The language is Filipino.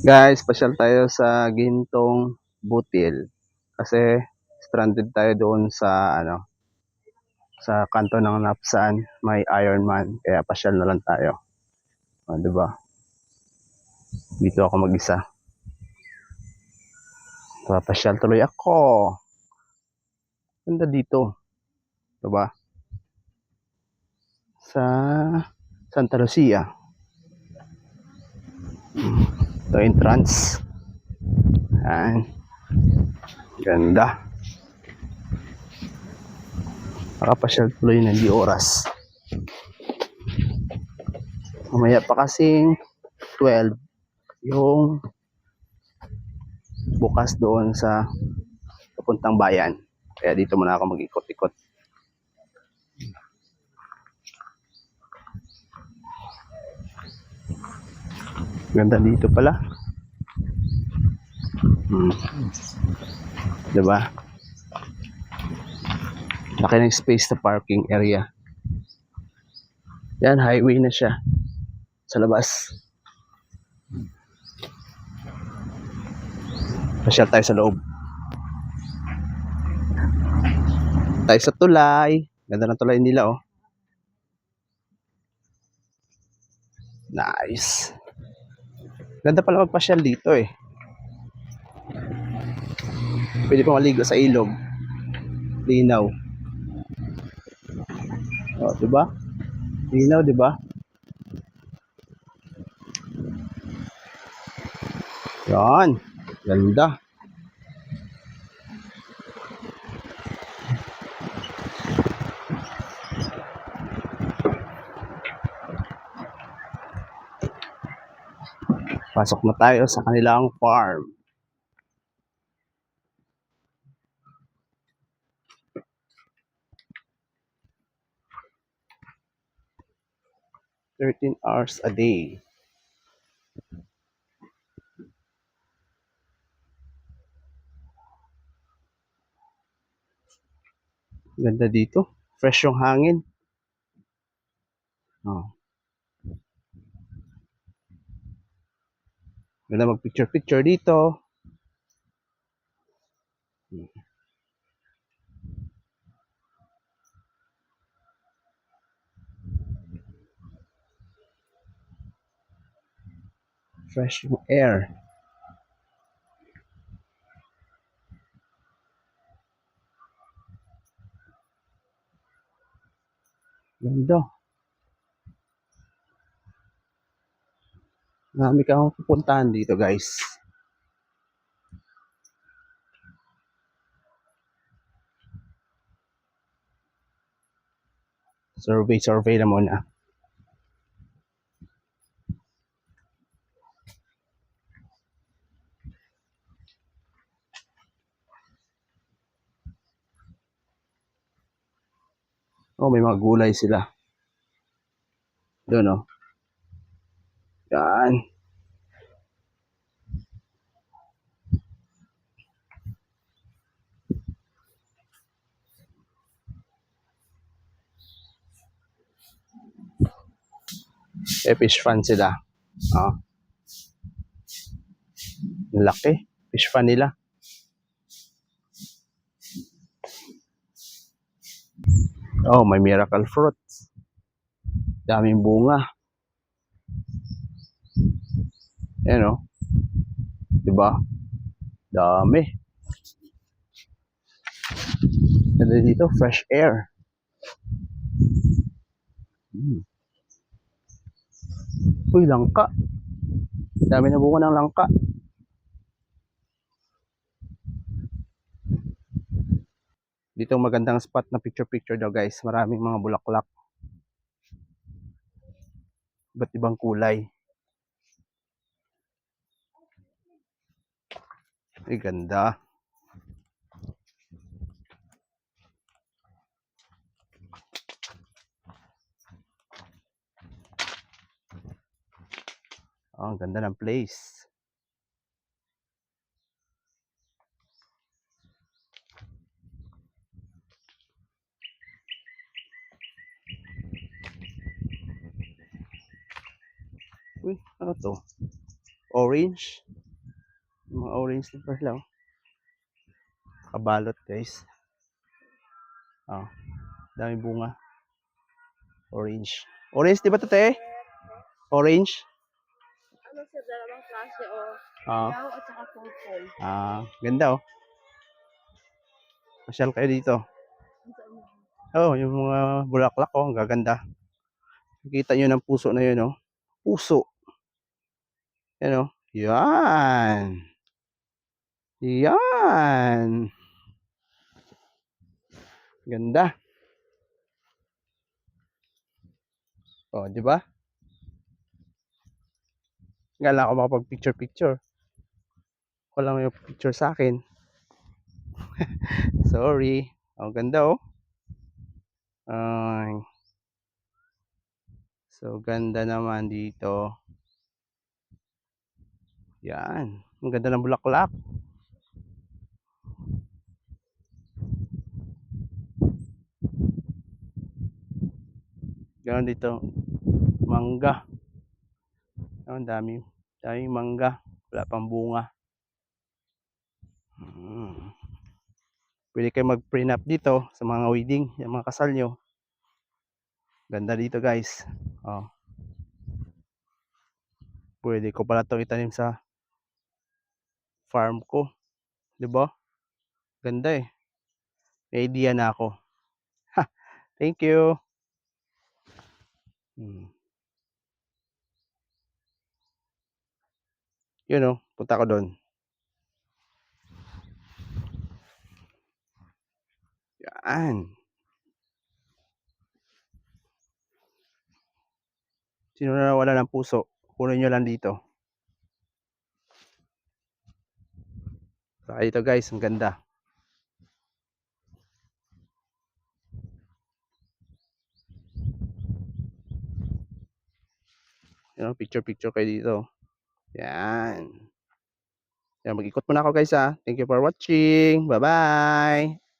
Guys, pasyal tayo sa Gintong Butil. Kasi stranded tayo doon sa ano sa kanto ng Napsan, may Ironman. Kaya pasyal na lang tayo. O, di ba? Dito ako mag-isa. Papasyal tuloy ako. Ganda dito. Di ba? Sa Santa Lucia. Ito entrance. Ayan. Ganda. Nakapasyal tuloy na di oras. Mamaya pa kasing 12 yung bukas doon sa papuntang bayan. Kaya dito muna ako mag-ikot-ikot. Ganda dito pala. Hmm. Diba? Laki ng space na parking area. Yan, highway na siya. Sa labas. Pasyal tayo sa loob. Tayo sa tulay. Ganda ng tulay nila, oh. Nice. Ganda pala magpasyal dito, eh. Pwede pa maligo sa ilog. Linaw. Oh, di ba? Linaw, di ba? Yan. Ganda. Pasok na tayo sa kanilang farm. Thirteen hours a day. Ganda dito. Fresh yung hangin. Oh. Ganda mag-picture-picture dito. Fresh air. Ganda. Marami kang pupuntahan dito, guys. Survey, survey na muna. Oh, may mga gulay sila. Doon, oh. Yan. Eh, fish fan sila. Oh. Laki. Fish fan nila. Oh, may miracle fruit. Daming bunga. Yan oh. Diba? Dami. Ganda dito, fresh air. Hmm. Uy, langka. Dami na bunga ng langka. Dito magandang spot na picture-picture daw guys. Maraming mga bulaklak. Iba't ibang kulay. Ay, ganda. Oh, ang ganda ng place. Uy, ano to? orange. Orange na lang. Kabalot guys. Oh, dami bunga. Orange. Orange, di ba ito, te? Orange? Ano siya, dalawang klase o Ah, yellow at saka purple. ah, ganda oh. Pasyal kayo dito. Oh, yung mga bulaklak oh, ang gaganda. Nakita nyo ng puso na yun oh. Puso. Yan oh. Yan. Yan. Ganda. Oh, di ba? Gala ako makapag picture picture. Wala may picture sa akin. Sorry. Ang ganda oh. Ay. So, ganda naman dito. Yan. Ang ganda ng bulaklak. Ganon dito. Mangga. Ang dami. Dami mangga. Wala pang bunga. Hmm. Pwede kayo mag-prenup dito sa mga wedding, yung mga kasal nyo. Ganda dito guys. Oh. Pwede ko pala itong itanim sa farm ko. 'Di ba? Ganda eh. May idea na ako. Ha, thank you. Hmm. Yun oh, punta ko doon. Yan. Sino na wala ng puso? Kunin nyo lang dito. Saka dito guys, ang ganda. Yan, picture picture kayo dito. Yan. Yan, mag-ikot muna ako guys ha. Thank you for watching. Bye-bye.